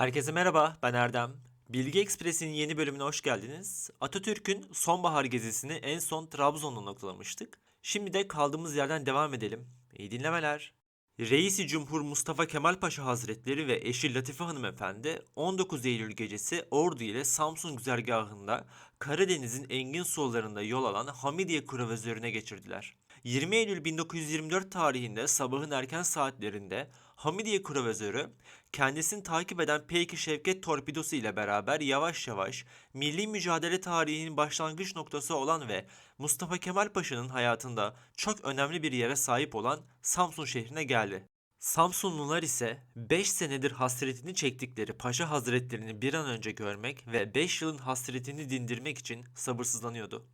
Herkese merhaba, ben Erdem. Bilgi Ekspres'in yeni bölümüne hoş geldiniz. Atatürk'ün sonbahar gezisini en son Trabzon'da noktalamıştık. Şimdi de kaldığımız yerden devam edelim. İyi dinlemeler. Reisi Cumhur Mustafa Kemal Paşa Hazretleri ve eşi Latife Hanımefendi 19 Eylül gecesi Ordu ile Samsun güzergahında Karadeniz'in engin sularında yol alan Hamidiye Kruvazörü'ne geçirdiler. 20 Eylül 1924 tarihinde sabahın erken saatlerinde Hamidiye Kruvazörü kendisini takip eden Peyki Şevket torpidosu ile beraber yavaş yavaş milli mücadele tarihinin başlangıç noktası olan ve Mustafa Kemal Paşa'nın hayatında çok önemli bir yere sahip olan Samsun şehrine geldi. Samsunlular ise 5 senedir hasretini çektikleri Paşa Hazretlerini bir an önce görmek ve 5 yılın hasretini dindirmek için sabırsızlanıyordu.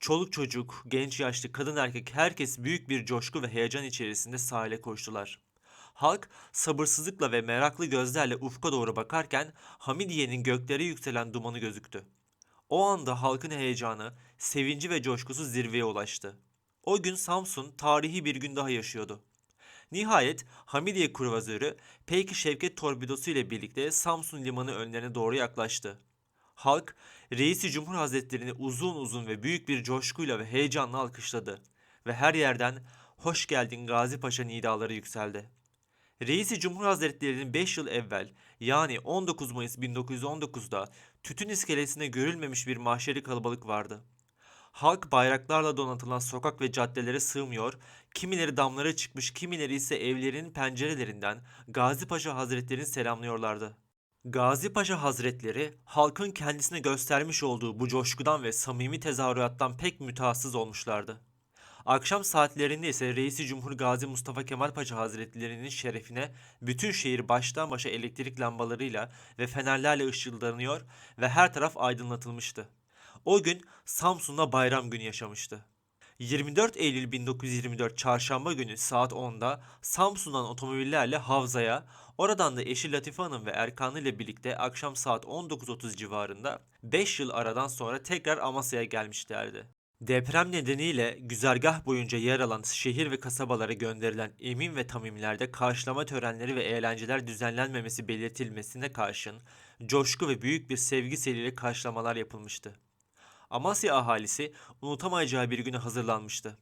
Çoluk çocuk, genç yaşlı, kadın erkek herkes büyük bir coşku ve heyecan içerisinde sahile koştular. Halk sabırsızlıkla ve meraklı gözlerle ufka doğru bakarken Hamidiye'nin göklere yükselen dumanı gözüktü. O anda halkın heyecanı, sevinci ve coşkusu zirveye ulaştı. O gün Samsun tarihi bir gün daha yaşıyordu. Nihayet Hamidiye kruvazörü Peyki Şevket torpidosu ile birlikte Samsun limanı önlerine doğru yaklaştı. Halk Reisi Cumhur Hazretlerini uzun uzun ve büyük bir coşkuyla ve heyecanla alkışladı ve her yerden hoş geldin Gazi Paşa nidaları yükseldi. Reisi Cumhur Hazretleri'nin 5 yıl evvel yani 19 Mayıs 1919'da tütün iskelesine görülmemiş bir mahşeri kalabalık vardı. Halk bayraklarla donatılan sokak ve caddelere sığmıyor, kimileri damlara çıkmış, kimileri ise evlerinin pencerelerinden Gazi Paşa Hazretlerini selamlıyorlardı. Gazi Paşa Hazretleri halkın kendisine göstermiş olduğu bu coşkudan ve samimi tezahürattan pek mütehassız olmuşlardı. Akşam saatlerinde ise Reisi Cumhur Gazi Mustafa Kemal Paşa Hazretlerinin şerefine bütün şehir baştan başa elektrik lambalarıyla ve fenerlerle ışıldlanıyor ve her taraf aydınlatılmıştı. O gün Samsun'da bayram günü yaşamıştı. 24 Eylül 1924 Çarşamba günü saat 10'da Samsun'dan otomobillerle Havza'ya, oradan da eşi Latife Hanım ve Erkanlı ile birlikte akşam saat 19.30 civarında 5 yıl aradan sonra tekrar Amasya'ya gelmişlerdi. Deprem nedeniyle güzergah boyunca yer alan şehir ve kasabalara gönderilen emin ve tamimlerde karşılama törenleri ve eğlenceler düzenlenmemesi belirtilmesine karşın coşku ve büyük bir sevgi seliyle karşılamalar yapılmıştı. Amasya ahalisi unutamayacağı bir güne hazırlanmıştı.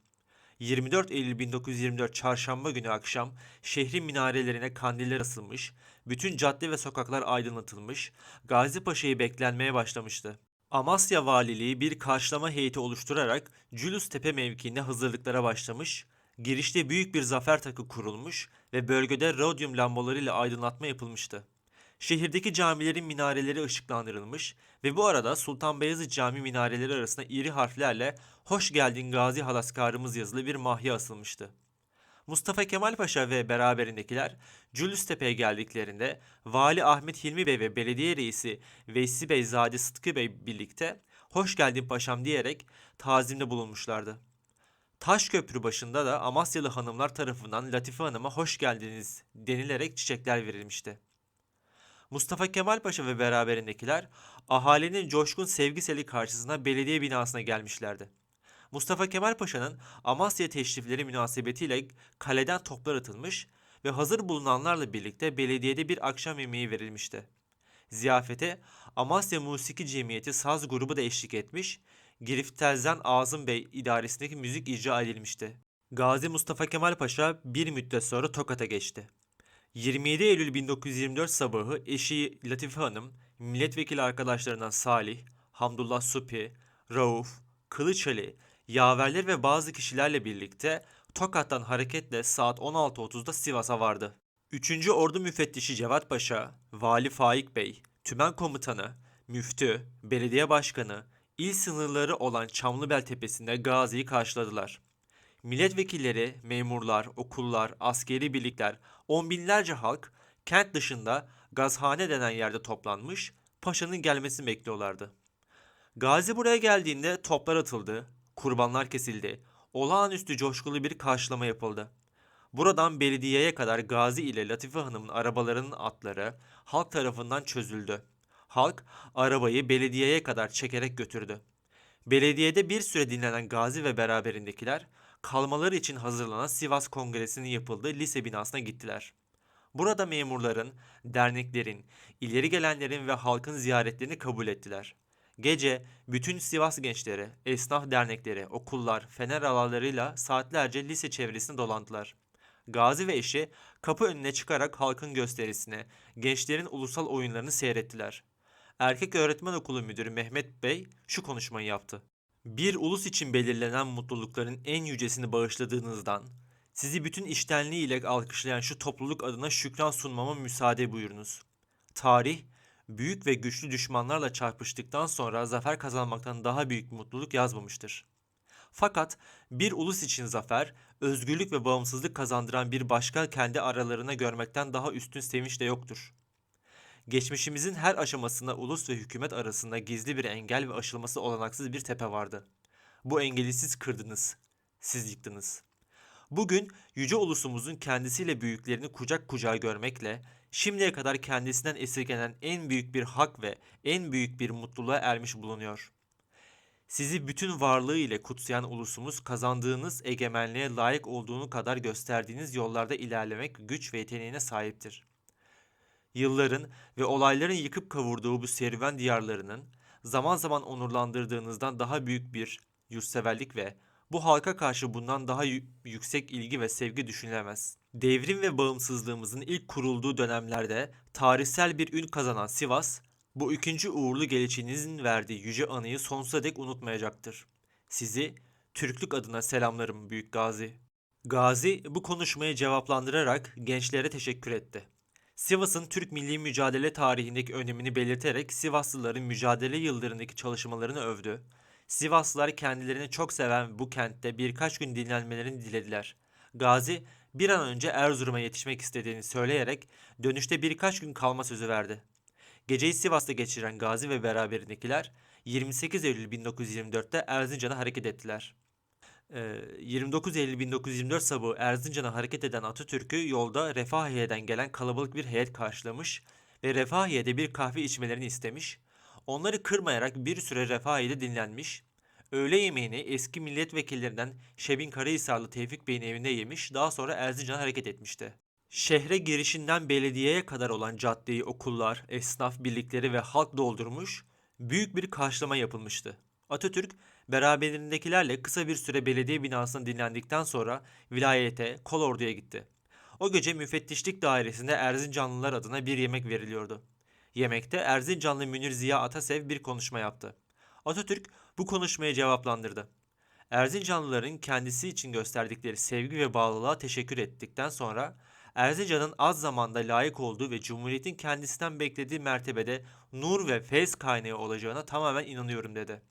24 Eylül 1924 Çarşamba günü akşam şehrin minarelerine kandiller asılmış, bütün cadde ve sokaklar aydınlatılmış, Gazi Paşa'yı beklenmeye başlamıştı. Amasya Valiliği bir karşılama heyeti oluşturarak Cülüs Tepe mevkiinde hazırlıklara başlamış, girişte büyük bir zafer takı kurulmuş ve bölgede rodyum lambalarıyla aydınlatma yapılmıştı. Şehirdeki camilerin minareleri ışıklandırılmış ve bu arada Sultan Beyazıt Cami minareleri arasında iri harflerle Hoş geldin Gazi Halaskarımız yazılı bir mahya asılmıştı. Mustafa Kemal Paşa ve beraberindekiler Cülüstepe'ye geldiklerinde Vali Ahmet Hilmi Bey ve belediye reisi Veysi Bey Zade Sıtkı Bey birlikte hoş geldin paşam diyerek tazimde bulunmuşlardı. Taş köprü başında da Amasyalı hanımlar tarafından Latife Hanım'a hoş geldiniz denilerek çiçekler verilmişti. Mustafa Kemal Paşa ve beraberindekiler ahalinin coşkun sevgiseli karşısına belediye binasına gelmişlerdi. Mustafa Kemal Paşa'nın Amasya teşrifleri münasebetiyle kaleden toplar atılmış ve hazır bulunanlarla birlikte belediyede bir akşam yemeği verilmişti. Ziyafete Amasya Musiki Cemiyeti saz grubu da eşlik etmiş, Giriftelzen Azım Bey idaresindeki müzik icra edilmişti. Gazi Mustafa Kemal Paşa bir müddet sonra Tokat'a geçti. 27 Eylül 1924 sabahı eşi Latife Hanım, milletvekili arkadaşlarından Salih, Hamdullah Supi, Rauf, Kılıçali, yaverler ve bazı kişilerle birlikte Tokat'tan hareketle saat 16.30'da Sivas'a vardı. 3. Ordu Müfettişi Cevat Paşa, Vali Faik Bey, Tümen Komutanı, Müftü, Belediye Başkanı, il sınırları olan Çamlıbel Tepesi'nde Gazi'yi karşıladılar. Milletvekilleri, memurlar, okullar, askeri birlikler, on binlerce halk kent dışında gazhane denen yerde toplanmış, paşanın gelmesini bekliyorlardı. Gazi buraya geldiğinde toplar atıldı, kurbanlar kesildi, olağanüstü coşkulu bir karşılama yapıldı. Buradan belediyeye kadar Gazi ile Latife Hanım'ın arabalarının atları halk tarafından çözüldü. Halk arabayı belediyeye kadar çekerek götürdü. Belediyede bir süre dinlenen Gazi ve beraberindekiler kalmaları için hazırlanan Sivas Kongresi'nin yapıldığı lise binasına gittiler. Burada memurların, derneklerin, ileri gelenlerin ve halkın ziyaretlerini kabul ettiler. Gece bütün Sivas gençleri, esnaf dernekleri, okullar, fener alalarıyla saatlerce lise çevresinde dolandılar. Gazi ve eşi kapı önüne çıkarak halkın gösterisine, gençlerin ulusal oyunlarını seyrettiler. Erkek Öğretmen Okulu Müdürü Mehmet Bey şu konuşmayı yaptı. Bir ulus için belirlenen mutlulukların en yücesini bağışladığınızdan, sizi bütün iştenliği ile alkışlayan şu topluluk adına şükran sunmama müsaade buyurunuz. Tarih, büyük ve güçlü düşmanlarla çarpıştıktan sonra zafer kazanmaktan daha büyük mutluluk yazmamıştır. Fakat bir ulus için zafer, özgürlük ve bağımsızlık kazandıran bir başka kendi aralarına görmekten daha üstün sevinç de yoktur. Geçmişimizin her aşamasında ulus ve hükümet arasında gizli bir engel ve aşılması olanaksız bir tepe vardı. Bu engeli siz kırdınız, siz yıktınız. Bugün yüce ulusumuzun kendisiyle büyüklerini kucak kucağa görmekle şimdiye kadar kendisinden esirgenen en büyük bir hak ve en büyük bir mutluluğa ermiş bulunuyor. Sizi bütün varlığı ile kutsayan ulusumuz kazandığınız egemenliğe layık olduğunu kadar gösterdiğiniz yollarda ilerlemek güç ve yeteneğine sahiptir. Yılların ve olayların yıkıp kavurduğu bu serüven diyarlarının zaman zaman onurlandırdığınızdan daha büyük bir yurtseverlik ve bu halka karşı bundan daha yü- yüksek ilgi ve sevgi düşünülemez. Devrim ve bağımsızlığımızın ilk kurulduğu dönemlerde tarihsel bir ün kazanan Sivas, bu ikinci uğurlu gelişinizin verdiği yüce anıyı sonsuza dek unutmayacaktır. Sizi Türklük adına selamlarım Büyük Gazi. Gazi bu konuşmayı cevaplandırarak gençlere teşekkür etti. Sivas'ın Türk milli mücadele tarihindeki önemini belirterek Sivaslıların mücadele yıllarındaki çalışmalarını övdü. Sivaslılar kendilerini çok seven bu kentte birkaç gün dinlenmelerini dilediler. Gazi bir an önce Erzurum'a yetişmek istediğini söyleyerek dönüşte birkaç gün kalma sözü verdi. Geceyi Sivas'ta geçiren Gazi ve beraberindekiler 28 Eylül 1924'te Erzincan'a hareket ettiler. Ee, 29 Eylül 1924 sabahı Erzincan'a hareket eden Atatürk'ü yolda Refahiye'den gelen kalabalık bir heyet karşılamış ve Refahiye'de bir kahve içmelerini istemiş. Onları kırmayarak bir süre Refahiye'de dinlenmiş. Öğle yemeğini eski milletvekillerinden Şebin Karahisarlı Tevfik Bey'in evinde yemiş, daha sonra Erzincan'a hareket etmişti. Şehre girişinden belediyeye kadar olan caddeyi okullar, esnaf birlikleri ve halk doldurmuş, büyük bir karşılama yapılmıştı. Atatürk beraberindekilerle kısa bir süre belediye binasında dinlendikten sonra vilayete, Kolordu'ya gitti. O gece müfettişlik dairesinde Erzincanlılar adına bir yemek veriliyordu. Yemekte Erzincanlı Münir Ziya Atasev bir konuşma yaptı. Atatürk bu konuşmayı cevaplandırdı. Erzincanlıların kendisi için gösterdikleri sevgi ve bağlılığa teşekkür ettikten sonra Erzincan'ın az zamanda layık olduğu ve Cumhuriyet'in kendisinden beklediği mertebede nur ve feyz kaynağı olacağına tamamen inanıyorum dedi.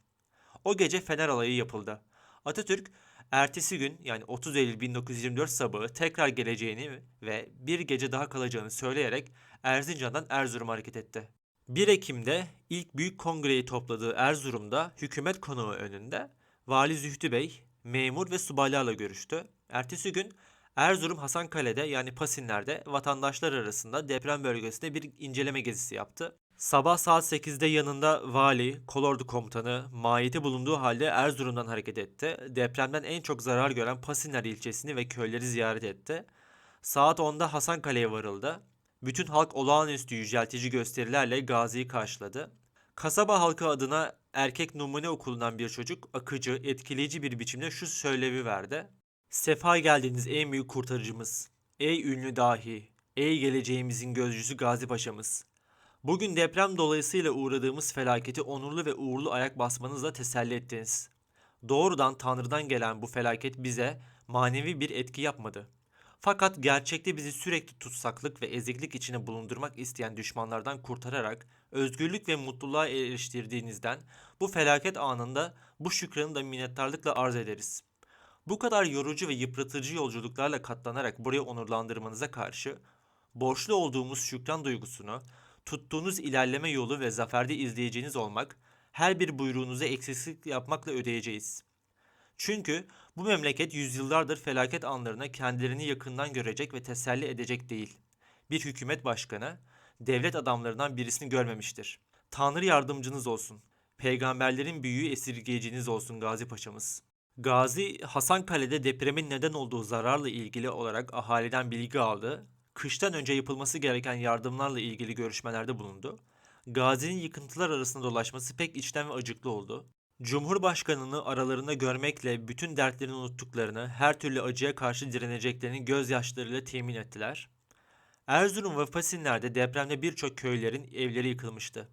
O gece Fener alayı yapıldı. Atatürk ertesi gün yani 30 Eylül 1924 sabahı tekrar geleceğini ve bir gece daha kalacağını söyleyerek Erzincan'dan Erzurum'a hareket etti. 1 Ekim'de ilk büyük kongreyi topladığı Erzurum'da hükümet konağı önünde Vali Zühtü Bey, memur ve subaylarla görüştü. Ertesi gün Erzurum Hasankale'de yani Pasinler'de vatandaşlar arasında deprem bölgesinde bir inceleme gezisi yaptı. Sabah saat 8'de yanında vali, kolordu komutanı, mahiyeti bulunduğu halde Erzurum'dan hareket etti. Depremden en çok zarar gören Pasinler ilçesini ve köyleri ziyaret etti. Saat 10'da Hasankale'ye varıldı. Bütün halk olağanüstü yüceltici gösterilerle Gazi'yi karşıladı. Kasaba halkı adına erkek numune okulundan bir çocuk akıcı, etkileyici bir biçimde şu söylevi verdi. Sefa geldiniz ey büyük kurtarıcımız. Ey ünlü dahi. Ey geleceğimizin gözcüsü Gazi Paşa'mız. Bugün deprem dolayısıyla uğradığımız felaketi onurlu ve uğurlu ayak basmanızla teselli ettiniz. Doğrudan Tanrı'dan gelen bu felaket bize manevi bir etki yapmadı. Fakat gerçekte bizi sürekli tutsaklık ve eziklik içine bulundurmak isteyen düşmanlardan kurtararak özgürlük ve mutluluğa eriştirdiğinizden bu felaket anında bu şükranı da minnettarlıkla arz ederiz. Bu kadar yorucu ve yıpratıcı yolculuklarla katlanarak buraya onurlandırmanıza karşı borçlu olduğumuz şükran duygusunu tuttuğunuz ilerleme yolu ve zaferde izleyeceğiniz olmak, her bir buyruğunuza eksiksizlik yapmakla ödeyeceğiz. Çünkü bu memleket yüzyıllardır felaket anlarına kendilerini yakından görecek ve teselli edecek değil. Bir hükümet başkanı, devlet adamlarından birisini görmemiştir. Tanrı yardımcınız olsun. Peygamberlerin büyüğü esirgeyiciniz olsun Gazi Paşa'mız. Gazi, Hasankale'de depremin neden olduğu zararla ilgili olarak ahaliden bilgi aldı. Kıştan önce yapılması gereken yardımlarla ilgili görüşmelerde bulundu. Gazi'nin yıkıntılar arasında dolaşması pek içten ve acıklı oldu. Cumhurbaşkanını aralarında görmekle bütün dertlerini unuttuklarını, her türlü acıya karşı direneceklerini gözyaşlarıyla temin ettiler. Erzurum ve Pasinler'de depremde birçok köylerin evleri yıkılmıştı.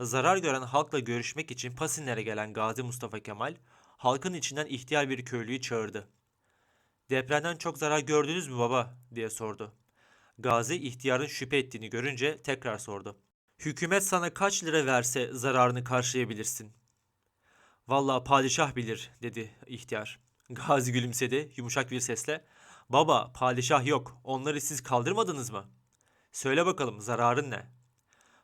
Zarar gören halkla görüşmek için Pasinler'e gelen Gazi Mustafa Kemal, halkın içinden ihtiyar bir köylüyü çağırdı. Depremden çok zarar gördünüz mü baba? diye sordu. Gazi ihtiyarın şüphe ettiğini görünce tekrar sordu. Hükümet sana kaç lira verse zararını karşılayabilirsin? Vallahi padişah bilir dedi ihtiyar. Gazi gülümsedi yumuşak bir sesle. Baba padişah yok onları siz kaldırmadınız mı? Söyle bakalım zararın ne?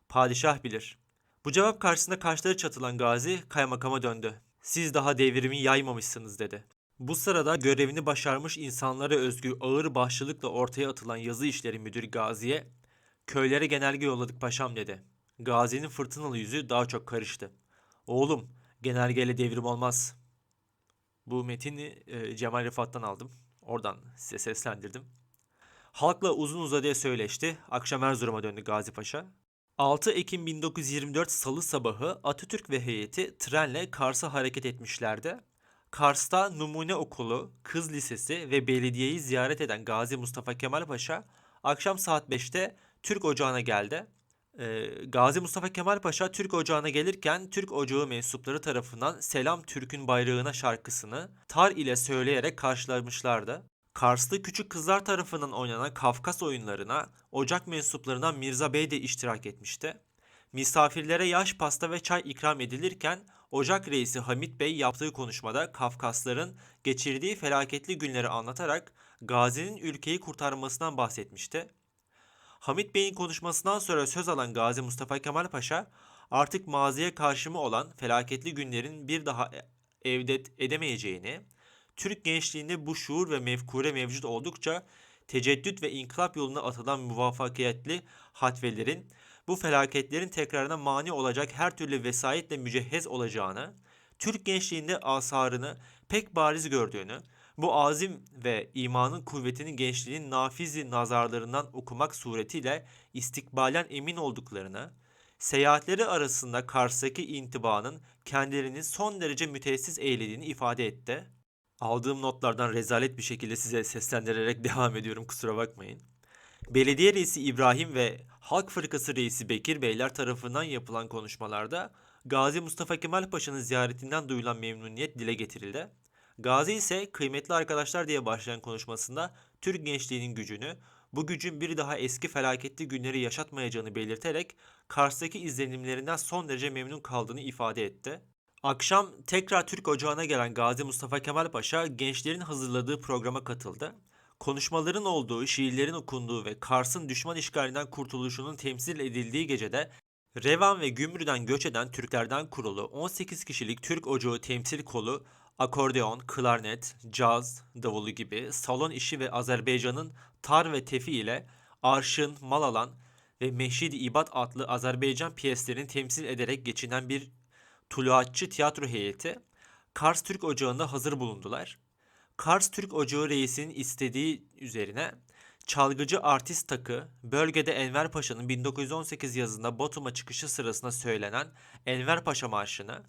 Padişah bilir. Bu cevap karşısında kaşları çatılan Gazi kaymakama döndü. Siz daha devrimi yaymamışsınız dedi. Bu sırada görevini başarmış insanlara özgü ağır başlılıkla ortaya atılan yazı işleri müdürü Gazi'ye köylere genelge yolladık paşam dedi. Gazi'nin fırtınalı yüzü daha çok karıştı. Oğlum genelgeyle devrim olmaz. Bu metini e, Cemal Rıfat'tan aldım. Oradan size seslendirdim. Halkla uzun uzadıya söyleşti. Akşam Erzurum'a döndü Gazi Paşa. 6 Ekim 1924 Salı sabahı Atatürk ve heyeti trenle Kars'a hareket etmişlerdi. Kars'ta Numune Okulu, Kız Lisesi ve belediyeyi ziyaret eden Gazi Mustafa Kemal Paşa akşam saat 5'te Türk Ocağı'na geldi. Ee, Gazi Mustafa Kemal Paşa Türk Ocağı'na gelirken Türk Ocağı mensupları tarafından Selam Türk'ün bayrağına şarkısını tar ile söyleyerek karşılamışlardı. Karslı küçük kızlar tarafından oynanan Kafkas oyunlarına ocak mensuplarından Mirza Bey de iştirak etmişti. Misafirlere yaş pasta ve çay ikram edilirken Ocak reisi Hamit Bey yaptığı konuşmada Kafkasların geçirdiği felaketli günleri anlatarak Gazi'nin ülkeyi kurtarmasından bahsetmişti. Hamit Bey'in konuşmasından sonra söz alan Gazi Mustafa Kemal Paşa artık maziye karşımı olan felaketli günlerin bir daha e- evdet edemeyeceğini, Türk gençliğinde bu şuur ve mefkure mevcut oldukça teceddüt ve inkılap yoluna atılan muvaffakiyetli hatvelerin bu felaketlerin tekrarına mani olacak her türlü vesayetle mücehhez olacağını, Türk gençliğinde asarını pek bariz gördüğünü, bu azim ve imanın kuvvetini gençliğin nafizi nazarlarından okumak suretiyle istikbalen emin olduklarını, seyahatleri arasında Kars'taki intibanın kendilerini son derece müteessiz eylediğini ifade etti. Aldığım notlardan rezalet bir şekilde size seslendirerek devam ediyorum kusura bakmayın. Belediye reisi İbrahim ve Halk Fırkası reisi Bekir Beyler tarafından yapılan konuşmalarda Gazi Mustafa Kemal Paşa'nın ziyaretinden duyulan memnuniyet dile getirildi. Gazi ise kıymetli arkadaşlar diye başlayan konuşmasında Türk gençliğinin gücünü, bu gücün bir daha eski felaketli günleri yaşatmayacağını belirterek Kars'taki izlenimlerinden son derece memnun kaldığını ifade etti. Akşam tekrar Türk Ocağı'na gelen Gazi Mustafa Kemal Paşa gençlerin hazırladığı programa katıldı. Konuşmaların olduğu, şiirlerin okunduğu ve Kars'ın düşman işgalinden kurtuluşunun temsil edildiği gecede Revan ve Gümrü'den göç eden Türklerden kurulu 18 kişilik Türk Ocağı temsil kolu akordeon, klarnet, caz, davulu gibi salon işi ve Azerbaycan'ın tar ve tefi ile Arşın, Malalan ve Meşid-i adlı Azerbaycan piyeslerini temsil ederek geçinen bir tuluatçı tiyatro heyeti Kars Türk Ocağı'nda hazır bulundular. Kars Türk Ocağı reisinin istediği üzerine çalgıcı artist takı bölgede Enver Paşa'nın 1918 yazında Batum'a çıkışı sırasında söylenen Enver Paşa Marşı'nı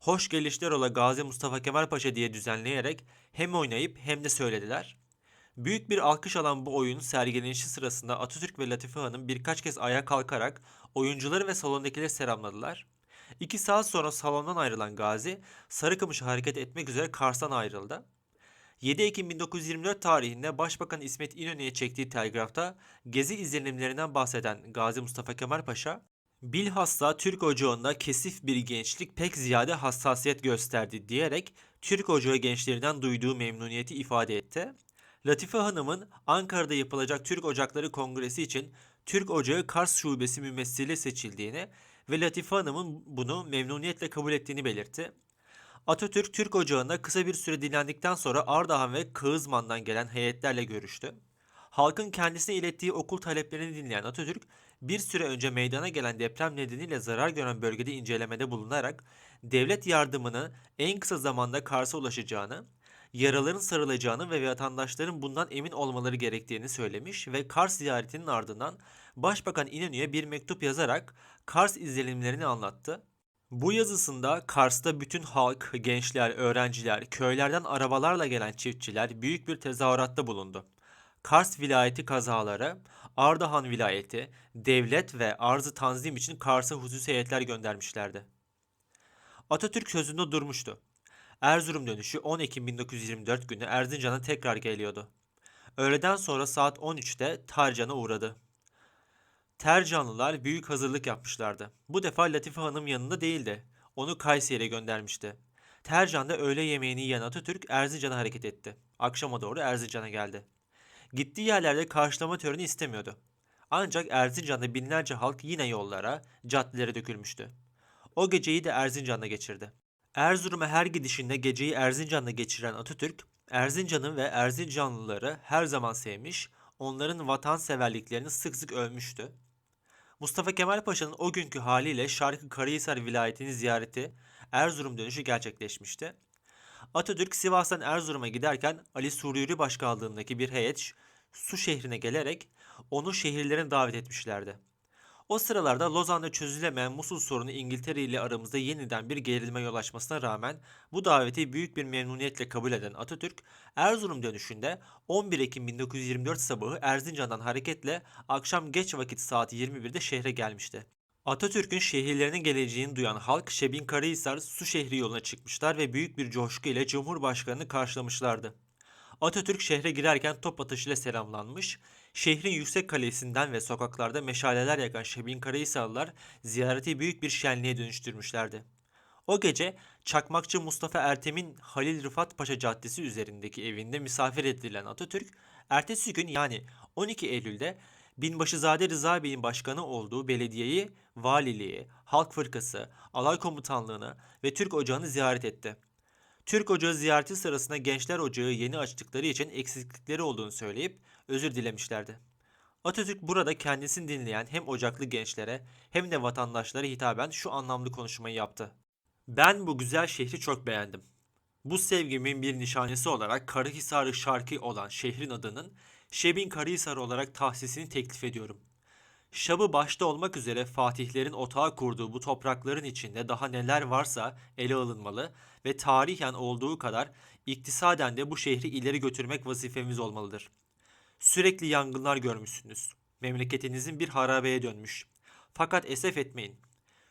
Hoş gelişler ola Gazi Mustafa Kemal Paşa diye düzenleyerek hem oynayıp hem de söylediler. Büyük bir alkış alan bu oyun sergilenişi sırasında Atatürk ve Latife Hanım birkaç kez ayağa kalkarak oyuncuları ve salondakileri selamladılar. İki saat sonra salondan ayrılan Gazi, Sarıkamış'a hareket etmek üzere Kars'tan ayrıldı. 7 Ekim 1924 tarihinde Başbakan İsmet İnönü'ye çektiği telgrafta gezi izlenimlerinden bahseden Gazi Mustafa Kemal Paşa, bilhassa Türk Ocağı'nda kesif bir gençlik pek ziyade hassasiyet gösterdi diyerek Türk Ocağı gençlerinden duyduğu memnuniyeti ifade etti. Latife Hanım'ın Ankara'da yapılacak Türk Ocakları Kongresi için Türk Ocağı Kars Şubesi mümessili seçildiğini ve Latife Hanım'ın bunu memnuniyetle kabul ettiğini belirtti. Atatürk Türk Ocağı'nda kısa bir süre dinlendikten sonra Ardahan ve Kağızman'dan gelen heyetlerle görüştü. Halkın kendisine ilettiği okul taleplerini dinleyen Atatürk, bir süre önce meydana gelen deprem nedeniyle zarar gören bölgede incelemede bulunarak devlet yardımını en kısa zamanda Kars'a ulaşacağını, yaraların sarılacağını ve vatandaşların bundan emin olmaları gerektiğini söylemiş ve Kars ziyaretinin ardından Başbakan İnönü'ye bir mektup yazarak Kars izlenimlerini anlattı. Bu yazısında Kars'ta bütün halk, gençler, öğrenciler, köylerden arabalarla gelen çiftçiler büyük bir tezahüratta bulundu. Kars vilayeti kazaları, Ardahan vilayeti, devlet ve arzı tanzim için Kars'a hususi heyetler göndermişlerdi. Atatürk sözünde durmuştu. Erzurum dönüşü 10 Ekim 1924 günü Erzincan'a tekrar geliyordu. Öğleden sonra saat 13'te Tarcan'a uğradı. Tercanlılar büyük hazırlık yapmışlardı. Bu defa Latife Hanım yanında değildi. Onu Kayseri'ye göndermişti. Tercan'da öğle yemeğini yiyen Atatürk Erzincan'a hareket etti. Akşama doğru Erzincan'a geldi. Gittiği yerlerde karşılama töreni istemiyordu. Ancak Erzincan'da binlerce halk yine yollara, caddelere dökülmüştü. O geceyi de Erzincan'da geçirdi. Erzurum'a her gidişinde geceyi Erzincan'da geçiren Atatürk, Erzincan'ı ve Erzincanlıları her zaman sevmiş, onların vatanseverliklerini sık sık övmüştü. Mustafa Kemal Paşa'nın o günkü haliyle Şarkı Karahisar vilayetini ziyareti Erzurum dönüşü gerçekleşmişti. Atatürk Sivas'tan Erzurum'a giderken Ali Sururi başkanlığındaki bir heyet Su şehrine gelerek onu şehirlerine davet etmişlerdi. O sıralarda Lozan'da çözülemeyen Musul sorunu İngiltere ile aramızda yeniden bir gerilme yol açmasına rağmen bu daveti büyük bir memnuniyetle kabul eden Atatürk, Erzurum dönüşünde 11 Ekim 1924 sabahı Erzincan'dan hareketle akşam geç vakit saat 21'de şehre gelmişti. Atatürk'ün şehirlerine geleceğini duyan halk Şebin Karahisar su şehri yoluna çıkmışlar ve büyük bir coşku ile Cumhurbaşkanı'nı karşılamışlardı. Atatürk şehre girerken top atışıyla selamlanmış, şehrin yüksek kalesinden ve sokaklarda meşaleler yakan Şebin Karahisarlılar ziyareti büyük bir şenliğe dönüştürmüşlerdi. O gece Çakmakçı Mustafa Ertem'in Halil Rıfat Paşa Caddesi üzerindeki evinde misafir edilen Atatürk, ertesi gün yani 12 Eylül'de Binbaşızade Rıza Bey'in başkanı olduğu belediyeyi, valiliği, halk fırkası, alay komutanlığını ve Türk Ocağı'nı ziyaret etti. Türk Ocağı ziyareti sırasında Gençler Ocağı yeni açtıkları için eksiklikleri olduğunu söyleyip özür dilemişlerdi. Atatürk burada kendisini dinleyen hem ocaklı gençlere hem de vatandaşlara hitaben şu anlamlı konuşmayı yaptı. Ben bu güzel şehri çok beğendim. Bu sevgimin bir nişanesi olarak Karahisar'ı şarkı olan şehrin adının Şebin Karahisar olarak tahsisini teklif ediyorum. Şabı başta olmak üzere Fatihlerin otağı kurduğu bu toprakların içinde daha neler varsa ele alınmalı ve tarihen olduğu kadar iktisaden de bu şehri ileri götürmek vazifemiz olmalıdır. Sürekli yangınlar görmüşsünüz. Memleketinizin bir harabeye dönmüş. Fakat esef etmeyin.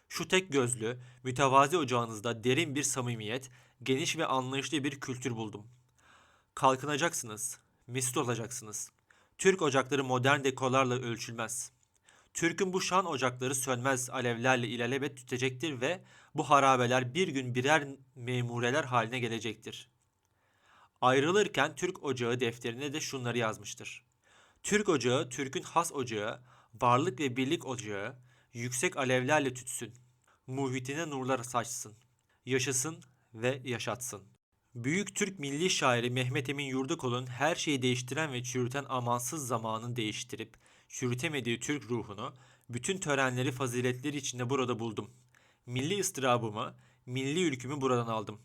Şu tek gözlü, mütevazi ocağınızda derin bir samimiyet, geniş ve anlayışlı bir kültür buldum. Kalkınacaksınız, mesut olacaksınız. Türk ocakları modern dekorlarla ölçülmez. Türk'ün bu şan ocakları sönmez alevlerle ilelebet tütecektir ve bu harabeler bir gün birer memureler haline gelecektir. Ayrılırken Türk Ocağı defterine de şunları yazmıştır. Türk Ocağı, Türk'ün has ocağı, varlık ve birlik ocağı, yüksek alevlerle tütsün. Muhitine nurlar saçsın. Yaşasın ve yaşatsın. Büyük Türk milli şairi Mehmet Emin Yurdakol'un her şeyi değiştiren ve çürüten amansız zamanın değiştirip çürütemediği Türk ruhunu bütün törenleri faziletleri içinde burada buldum. Milli ıstırabımı, milli ülkümü buradan aldım.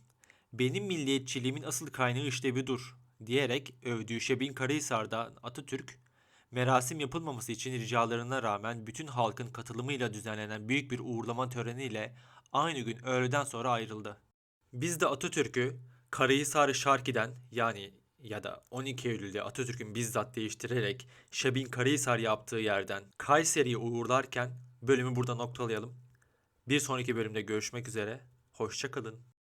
Benim milliyetçiliğimin asıl kaynağı işte budur diyerek övdüğü Şebin Karahisar'da Atatürk, merasim yapılmaması için ricalarına rağmen bütün halkın katılımıyla düzenlenen büyük bir uğurlama töreniyle aynı gün öğleden sonra ayrıldı. Biz de Atatürk'ü Karahisar Şarki'den yani ya da 12 Eylül'de Atatürk'ün bizzat değiştirerek Şebin Karahisar yaptığı yerden Kayseri'ye uğurlarken bölümü burada noktalayalım. Bir sonraki bölümde görüşmek üzere. Hoşçakalın.